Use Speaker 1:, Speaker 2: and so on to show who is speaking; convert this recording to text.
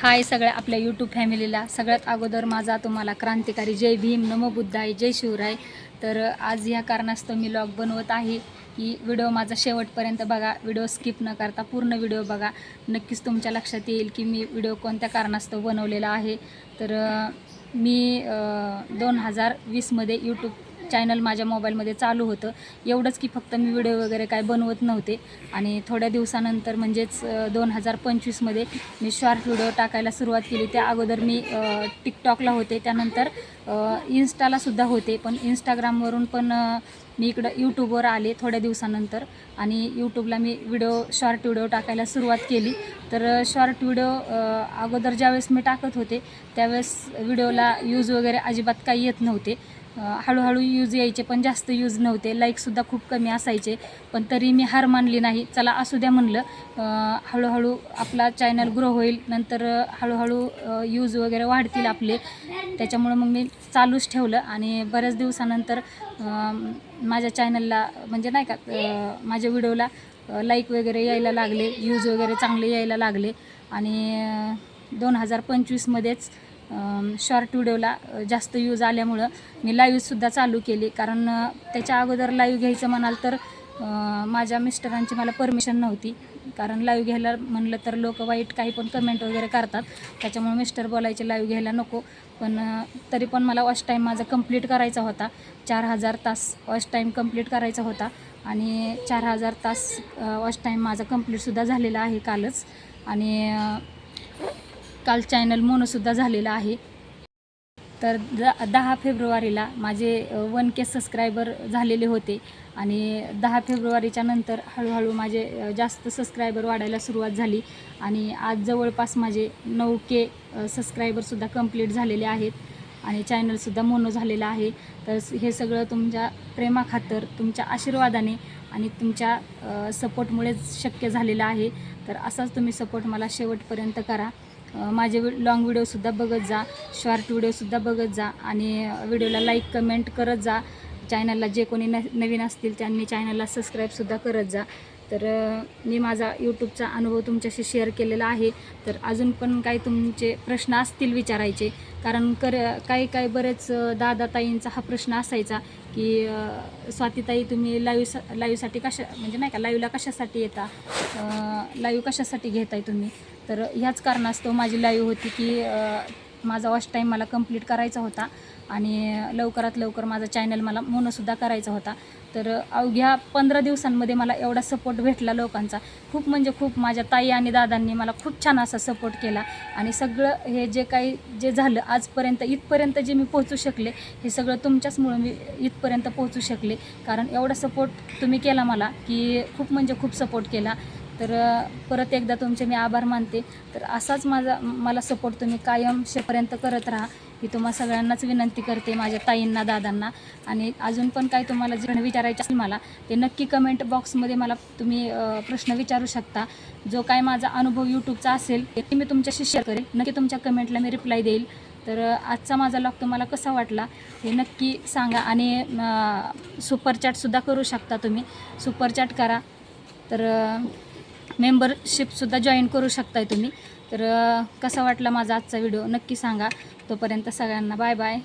Speaker 1: हाय सगळ्या आपल्या यूट्यूब फॅमिलीला सगळ्यात अगोदर माझा तुम्हाला क्रांतिकारी जय भीम नमो बुद्धाय जय शिवराय. तर आज ह्या कारणास्तव मी लॉग बनवत आहे. की व्हिडिओ माझा शेवटपर्यंत बघा. व्हिडिओ स्किप न करता पूर्ण व्हिडिओ बघा. नक्कीच तुमच्या लक्षात येईल की मी व्हिडिओ कोणत्या कारणास्तव बनवलेला आहे. तर मी दोन हजार वीसमध्ये यूट्यूब चॅनल माझ्या मोबाईलमध्ये चालू होतं. एवढंच की फक्त मी व्हिडिओ वगैरे काय बनवत नव्हते. आणि थोड्या दिवसानंतर म्हणजेच दोन हजार पंचवीसमध्ये मी शॉर्ट व्हिडिओ टाकायला सुरुवात केली. त्या अगोदर मी टिकटॉकला होते. त्यानंतर इन्स्टालासुद्धा होते पण इंस्टाग्रामवरून पण मी इकडं यूट्यूबवर आले थोड्या दिवसानंतर. आणि यूट्यूबला मी व्हिडिओ शॉर्ट व्हिडिओ टाकायला सुरुवात केली. तर शॉर्ट व्हिडिओ अगोदर ज्यावेळेस मी टाकत होते त्यावेळेस व्हिडिओला यूज वगैरे अजिबात काही येत नव्हते. हळूहळू यूज यायचे पण जास्त यूज नव्हते. लाईकसुद्धा खूप कमी असायचे. पण तरी मी हार मानली नाही. चला असू द्या म्हणलं. हळूहळू आपला चॅनल ग्रो होईल. नंतर हळूहळू यूज वगैरे वाढतील आपले. त्याच्यामुळं मग मी चालूच ठेवलं आणि बऱ्याच दिवसानंतर माझ्या चॅनलला म्हणजे नाही का माझ्या व्हिडिओला लाईक वगैरे यायला लागले यूज वगैरे चांगले यायला लागले. आणि दोन हजार पंचवीसमध्येच शॉर्ट व्हिडिओला जास्त यूज आल्यामुळं मी लाईव्हसुद्धा चालू केली. कारण त्याच्या अगोदर लाईव्ह घ्यायचं म्हणाल तर माझ्या मिस्टरांची मला परमिशन नव्हती. कारण लाईव्ह घ्यायला म्हणलं तर लोक वाईट काही पण कमेंट वगैरे करतात. त्याच्यामुळे मिस्टर बोलायचे लाईव्ह घ्यायला नको. पण तरी पण मला वॉच टाईम माझा कंप्लीट करायचा होता. चार हजार तास वॉच टाईम कंप्लीट करायचा होता. आणि चार हजार तास वॉच टाईम माझा कंप्लीटसुद्धा झालेला आहे कालच. आणि काल चॅनल मोनोसुद्धा झालेला आहे. तर द दहा फेब्रुवारीला माझे वन के सबस्क्रायबर झालेले होते. आणि दहा फेब्रुवारीच्या नंतर हळूहळू माझे जास्त सबस्क्रायबर वाढायला सुरुवात झाली. आणि आज जवळपास माझे नऊ के सबस्क्रायबरसुद्धा कंप्लीट झालेले आहेत. आणि चॅनलसुद्धा मोनो झालेला आहे. तर हे सगळं तुमच्या प्रेमाखातर तुमच्या आशीर्वादाने आणि तुमच्या सपोर्टमुळेच शक्य झालेलं आहे. तर असाच तुम्ही सपोर्ट मला शेवटपर्यंत करा. माझे लाँग व्हिडिओसुद्धा बघत जा शॉर्ट व्हिडिओसुद्धा बघत जा आणि व्हिडिओला लाईक कमेंट करत जा. चॅनलला जे कोणी न नवीन असतील त्यांनी चॅनलला सबस्क्राईबसुद्धा करत जा. तर मी माझा यूट्यूबचा अनुभव तुमच्याशी शेअर केलेला आहे. तर अजून पण काही तुमचे प्रश्न असतील विचारायचे. कारण कर काही काही बरेच दादाताईंचा हा प्रश्न असायचा की स्वातीताई तुम्ही लाईव्ह लाईव्हसाठी कशा म्हणजे नाही का लाईव्हला कशासाठी येता? लाईव्ह कशासाठी घेताय तुम्ही? तर ह्याच कारणास्तव माझी लाईव्ह होती की माझा वॉच टाईम मला कंप्लीट करायचा होता आणि लवकरात लवकर माझा चॅनल मला मोनोसुद्धा करायचा होता. तर अवघ्या पंधरा दिवसांमध्ये मला एवढा सपोर्ट भेटला लोकांचा. खूप म्हणजे खूप माझ्या ताई आणि दादांनी मला खूप छान असा सपोर्ट केला आणि सगळं हे जे काही जे झालं आजपर्यंत इथपर्यंत जे मी पोहोचू शकले हे सगळं तुमच्याचमुळं मी इथपर्यंत पोहोचू शकले. कारण एवढा सपोर्ट तुम्ही केला मला की खूप म्हणजे खूप सपोर्ट केला. तर परत एकदा तुमचे मी आभार मानते. तर असाच माझा मला सपोर्ट तुम्ही कायम शेपर्यंत करत राहा. ही तुम्हा सगळ्यांनाच विनंती करते माझ्या ताईंना दादांना. आणि अजून पण काही तुम्हाला जे विचारायचे असेल मला ते नक्की कमेंट बॉक्समध्ये मला तुम्ही प्रश्न विचारू शकता. जो काय माझा अनुभव यूट्यूबचा असेल ते मी तुमच्याशी शेअर करेल. नक्की तुमच्या कमेंटला मी रिप्लाय देईल. तर आजचा माझा लॉक तुम्हाला कसा वाटला हे नक्की सांगा. आणि सुपरचॅटसुद्धा करू शकता तुम्ही. सुपरचॅट करा. तर मेंबरशिपसुद्धा जॉईन करू शकताय तुम्ही. तर कसा वाटला माझा आजचा व्हिडिओ नक्की सांगा. तोपर्यंत सगळ्यांना बाय बाय